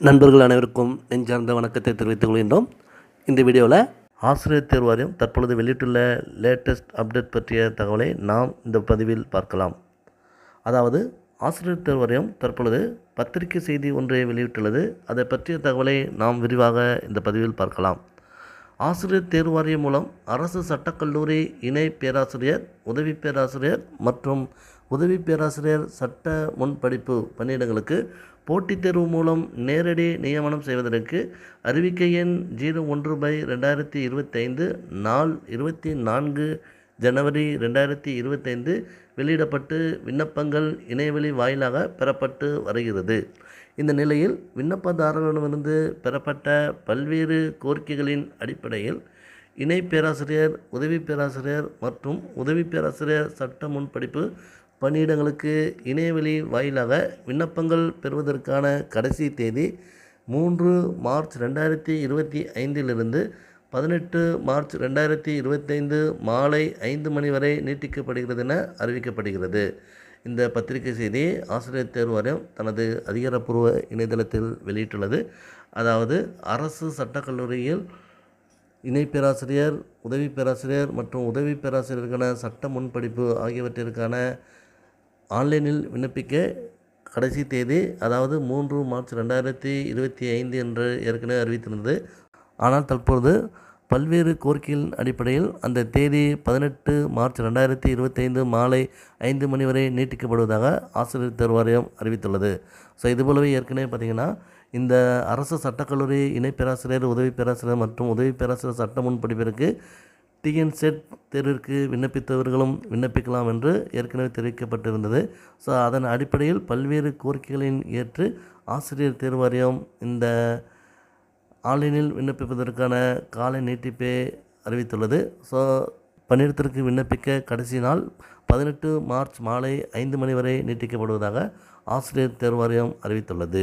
நண்பர்கள் அனைவருக்கும் நெஞ்சார்ந்த வணக்கத்தை தெரிவித்துக் கொள்கின்றோம். இந்த வீடியோவில் ஆசிரியர் தேர்வு வாரியம் தற்பொழுது வெளியிட்டுள்ள லேட்டஸ்ட் அப்டேட் பற்றிய தகவலை நாம் இந்த பதிவில் பார்க்கலாம். அதாவது ஆசிரியர் தேர்வு வாரியம் தற்பொழுது பத்திரிகை செய்தி ஒன்றை வெளியிட்டுள்ளது. அதை பற்றிய தகவலை நாம் விரிவாக இந்த பதிவில் பார்க்கலாம். ஆசிரியர் தேர்வு வாரியம் மூலம் அரசு சட்டக்கல்லூரி இணை பேராசிரியர் உதவி பேராசிரியர் மற்றும் உதவி பேராசிரியர் சட்ட முன்படிப்பு பணியிடங்களுக்கு போட்டித் தேர்வு மூலம் நேரடி நியமனம் செய்வதற்கு அறிவிக்கை எண் ஜீரோ ஒன்று பை ரெண்டாயிரத்தி இருபத்தைந்து நாள் இருபத்தி நான்கு ஜனவரி ரெண்டாயிரத்தி இருபத்தைந்து வெளியிடப்பட்டு விண்ணப்பங்கள் இணையவெளி வாயிலாக பெறப்பட்டு வருகிறது. இந்த நிலையில் விண்ணப்பதாரர்களிடமிருந்து பெறப்பட்ட பல்வேறு கோரிக்கைகளின் அடிப்படையில் இணை பேராசிரியர் உதவி பேராசிரியர் மற்றும் உதவி பேராசிரியர் சட்ட முன்படிப்பு பணியிடங்களுக்கு இணையவெளி வாயிலாக விண்ணப்பங்கள் பெறுவதற்கான கடைசி தேதி மூன்று மார்ச் ரெண்டாயிரத்தி இருபத்தி ஐந்திலிருந்து பதினெட்டு மார்ச் ரெண்டாயிரத்தி இருபத்தைந்து மாலை ஐந்து மணி வரை நீட்டிக்கப்படுகிறது என அறிவிக்கப்படுகிறது. இந்த பத்திரிகை செய்தி ஆசிரியர் தேர்வு வாரியம் தனது அதிகாரப்பூர்வ இணையதளத்தில் வெளியிட்டுள்ளது. அதாவது அரசு சட்டக்கல்லூரியில் இணை பேராசிரியர் உதவி பேராசிரியர் மற்றும் உதவி பேராசிரியருக்கான சட்ட முன்படிப்பு ஆகியவற்றிற்கான ஆன்லைனில் விண்ணப்பிக்க கடைசி தேதி அதாவது மூன்று மார்ச் ரெண்டாயிரத்தி இருபத்தி ஐந்து என்று ஏற்கனவே அறிவித்திருந்தது. ஆனால் தற்பொழுது பல்வேறு கோரிக்கைகளின் அடிப்படையில் அந்த தேதி பதினெட்டு மார்ச் ரெண்டாயிரத்தி இருபத்தைந்து மாலை ஐந்து மணி வரை நீட்டிக்கப்படுவதாக ஆசிரியர் தேர்வு வாரியம் அறிவித்துள்ளது. ஸோ இதுபோலவே ஏற்கனவே பார்த்திங்கன்னா இந்த அரசு சட்டக்கல்லூரி இணை பேராசிரியர் உதவி பேராசிரியர் மற்றும் உதவி பேராசிரியர் சட்ட முன்படிப்பிற்கு டிஎன் செட் தேர்விற்கு விண்ணப்பித்தவர்களும் விண்ணப்பிக்கலாம் என்று ஏற்கனவே தெரிவிக்கப்பட்டிருந்தது. ஸோ அதன் அடிப்படையில் பல்வேறு கோரிக்கைகளின் ஏற்று ஆசிரியர் தேர்வாரியம் இந்த ஆன்லைனில் விண்ணப்பிப்பதற்கான கால நீட்டிப்பை அறிவித்துள்ளது. ஸோ பணியிடத்திற்கு விண்ணப்பிக்க கடைசி நாள் பதினெட்டு மார்ச் மாலை ஐந்து மணி வரை நீட்டிக்கப்படுவதாக ஆசிரியர் தேர்வாரியம் அறிவித்துள்ளது.